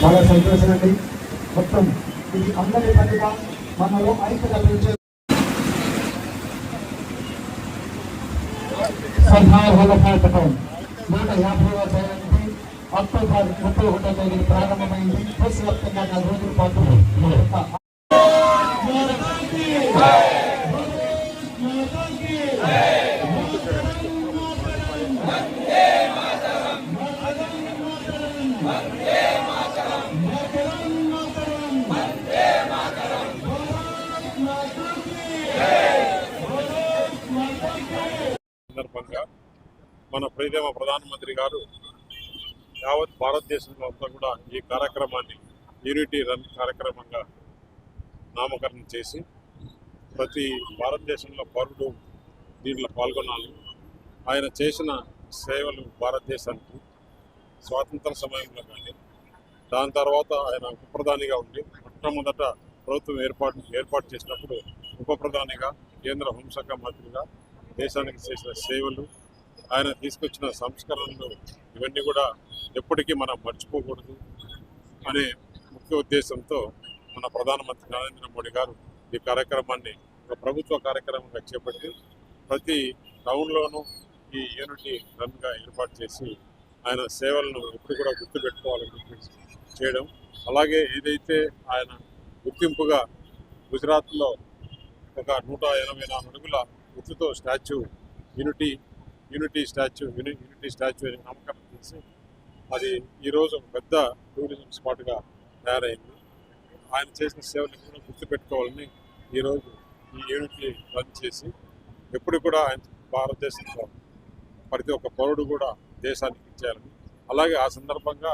చాలా సంతోషం అండి. మొత్తం ఇది అందరి పండుగ మనలో ఐక్యత పెంచే సర్దార్ వల్లభాయ్ పటేల్. నూట యాభైవ జయంతి అక్టోబర్ ముప్పై ఒకటో తేదీ ప్రారంభమైంది. దేశవ్యాప్తంగా నాలుగు రోజుల పాటు సందర్భంగా మన ప్రియమ ప్రధానమంత్రి గారు యావత్ భారతదేశంలో అంతా కూడా ఈ కార్యక్రమాన్ని యూనిటీ రన్ కార్యక్రమంగా నామకరణం చేసి ప్రతి భారతదేశంలో పౌరుడు దీంట్లో పాల్గొనాలి. ఆయన చేసిన సేవలు భారతదేశానికి స్వాతంత్ర సమయంలో కానీ దాని తర్వాత ఆయన ఉప ప్రధానిగా ఉండి మొట్టమొదట ప్రభుత్వం ఏర్పాటు ఏర్పాటు చేసినప్పుడు ఉప ప్రధానిగా కేంద్ర హోంశాఖ మంత్రిగా దేశానికి చేసిన సేవలు ఆయన తీసుకొచ్చిన సంస్కరణలు ఇవన్నీ కూడా ఎప్పటికీ మనం మర్చిపోకూడదు అనే ముఖ్య ఉద్దేశంతో మన ప్రధానమంత్రి నరేంద్ర మోడీ గారు ఈ కార్యక్రమాన్ని ఒక ప్రభుత్వ కార్యక్రమంగా చేపట్టి ప్రతి టౌన్లోనూ ఈ యూనిటీ రన్గా ఏర్పాటు చేసి ఆయన సేవలను ఎప్పుడు కూడా గుర్తుపెట్టుకోవాలని చేయడం. అలాగే ఏదైతే ఆయన గుర్తింపుగా గుజరాత్లో ఒక నూట ఎనభై నాలుగు అడుగుల గుర్తుతో statue unity unity statue uni unity statue అని నామకరణం చేసి అది ఈరోజు ఒక పెద్ద టూరిజం స్పాట్గా తయారైంది. ఆయన చేసిన సేవలు ఎప్పుడు గుర్తుపెట్టుకోవాలని ఈరోజు ఈ యూనిట్ని రన్ చేసి ఎప్పుడు కూడా ఆయన భారతదేశంలో ప్రతి ఒక్క పౌరుడు కూడా దేశానికి ఇచ్చేయాలని అలాగే ఆ సందర్భంగా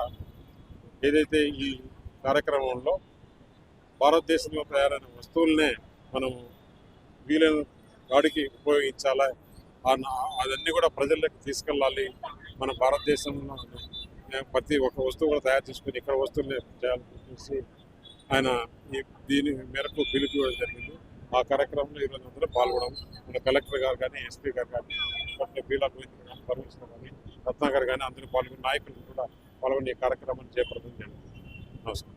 ఏదైతే ఈ కార్యక్రమంలో భారతదేశంలో తయారైన వస్తువులనే మనం వీలైన గాడికి ఉపయోగించాలా? ఆ అదన్నీ కూడా ప్రజలకు తీసుకెళ్ళాలి. మన భారతదేశంలో ప్రతి ఒక్క వస్తువు కూడా తయారు చేసుకుని ఇక్కడ వస్తువులు చేయాలని ఆయన ఈ దీని మేరకు పిలుపు ఇవ్వడం జరిగింది. ఆ కార్యక్రమంలో ఈరోజు అందరూ పాల్గొనడం. మన కలెక్టర్ గారు కానీ ఎస్పీ గారు కానీ డాక్టర్ బీలా గోవింద్ కానీ పరమేశ్వర్ కానీ రత్నాకర్ కానీ అందరూ పాల్గొని నాయకులు కూడా పాల్గొని ఈ కార్యక్రమాన్ని చేపడుతుంది నమస్కారం.